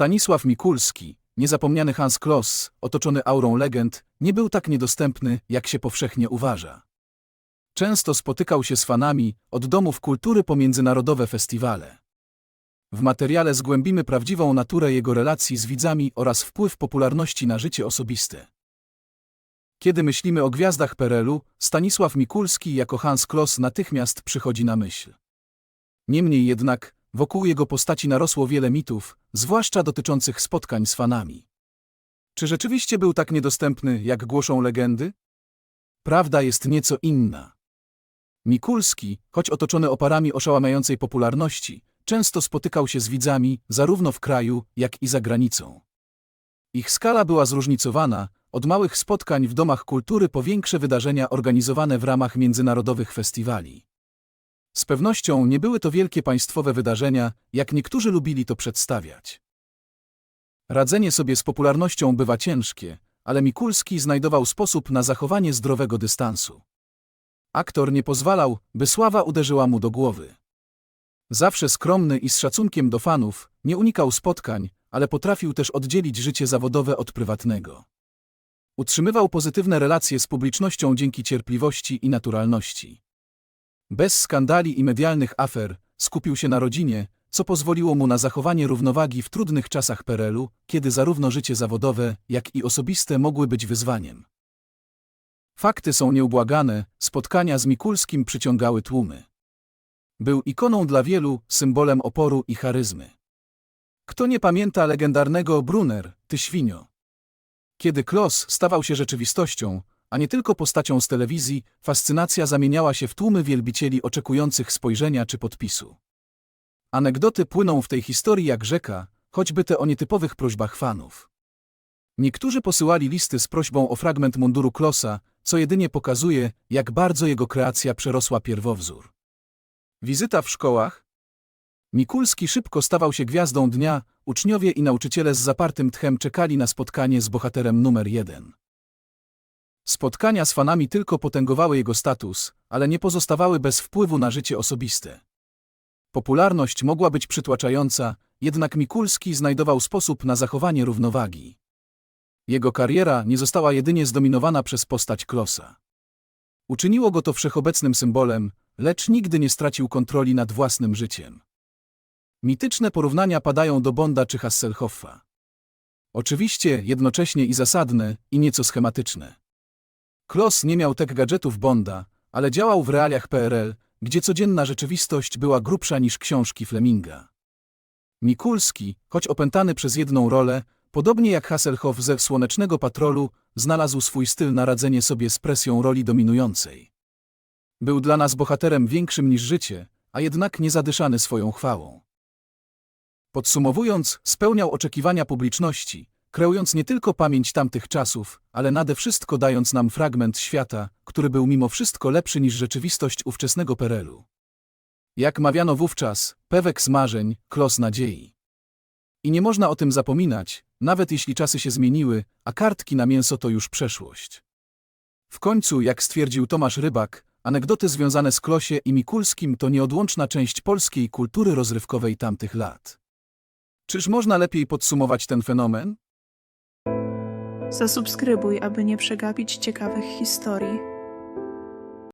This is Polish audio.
Stanisław Mikulski, niezapomniany Hans Kloss, otoczony aurą legend, nie był tak niedostępny, jak się powszechnie uważa. Często spotykał się z fanami, od domów kultury po międzynarodowe festiwale. W materiale zgłębimy prawdziwą naturę jego relacji z widzami oraz wpływ popularności na życie osobiste. Kiedy myślimy o gwiazdach Perelu, Stanisław Mikulski jako Hans Kloss natychmiast przychodzi na myśl. Niemniej jednak, wokół jego postaci narosło wiele mitów, zwłaszcza dotyczących spotkań z fanami. Czy rzeczywiście był tak niedostępny, jak głoszą legendy? Prawda jest nieco inna. Mikulski, choć otoczony oparami oszałamiającej popularności, często spotykał się z widzami zarówno w kraju, jak i za granicą. Ich skala była zróżnicowana, od małych spotkań w domach kultury po większe wydarzenia organizowane w ramach międzynarodowych festiwali. Z pewnością nie były to wielkie państwowe wydarzenia, jak niektórzy lubili to przedstawiać. Radzenie sobie z popularnością bywa ciężkie, ale Mikulski znajdował sposób na zachowanie zdrowego dystansu. Aktor nie pozwalał, by sława uderzyła mu do głowy. Zawsze skromny i z szacunkiem do fanów, nie unikał spotkań, ale potrafił też oddzielić życie zawodowe od prywatnego. Utrzymywał pozytywne relacje z publicznością dzięki cierpliwości i naturalności. Bez skandali i medialnych afer skupił się na rodzinie, co pozwoliło mu na zachowanie równowagi w trudnych czasach Perelu, kiedy zarówno życie zawodowe, jak i osobiste mogły być wyzwaniem. Fakty są nieubłagane, spotkania z Mikulskim przyciągały tłumy. Był ikoną dla wielu, symbolem oporu i charyzmy. Kto nie pamięta legendarnego Brunner, ty świnio? Kiedy Kloss stawał się rzeczywistością, a nie tylko postacią z telewizji, fascynacja zamieniała się w tłumy wielbicieli oczekujących spojrzenia czy podpisu. Anegdoty płyną w tej historii jak rzeka, choćby te o nietypowych prośbach fanów. Niektórzy posyłali listy z prośbą o fragment munduru Klossa, co jedynie pokazuje, jak bardzo jego kreacja przerosła pierwowzór. Wizyta w szkołach? Mikulski szybko stawał się gwiazdą dnia, uczniowie i nauczyciele z zapartym tchem czekali na spotkanie z bohaterem numer jeden. Spotkania z fanami tylko potęgowały jego status, ale nie pozostawały bez wpływu na życie osobiste. Popularność mogła być przytłaczająca, jednak Mikulski znajdował sposób na zachowanie równowagi. Jego kariera nie została jedynie zdominowana przez postać Klossa. Uczyniło go to wszechobecnym symbolem, lecz nigdy nie stracił kontroli nad własnym życiem. Mityczne porównania padają do Bonda czy Hasselhoffa. Oczywiście jednocześnie i zasadne, i nieco schematyczne. Kloss nie miał tech gadżetów Bonda, ale działał w realiach PRL, gdzie codzienna rzeczywistość była grubsza niż książki Fleminga. Mikulski, choć opętany przez jedną rolę, podobnie jak Hasselhoff ze Słonecznego Patrolu, znalazł swój styl na radzenie sobie z presją roli dominującej. Był dla nas bohaterem większym niż życie, a jednak niezadyszany swoją chwałą. Podsumowując, spełniał oczekiwania publiczności, kreując nie tylko pamięć tamtych czasów, ale nade wszystko dając nam fragment świata, który był mimo wszystko lepszy niż rzeczywistość ówczesnego Perelu. Jak mawiano wówczas, pewek z marzeń, klos nadziei. I nie można o tym zapominać, nawet jeśli czasy się zmieniły, a kartki na mięso to już przeszłość. W końcu, jak stwierdził Tomasz Rybak, anegdoty związane z Klosie i Mikulskim to nieodłączna część polskiej kultury rozrywkowej tamtych lat. Czyż można lepiej podsumować ten fenomen? Zasubskrybuj, aby nie przegapić ciekawych historii.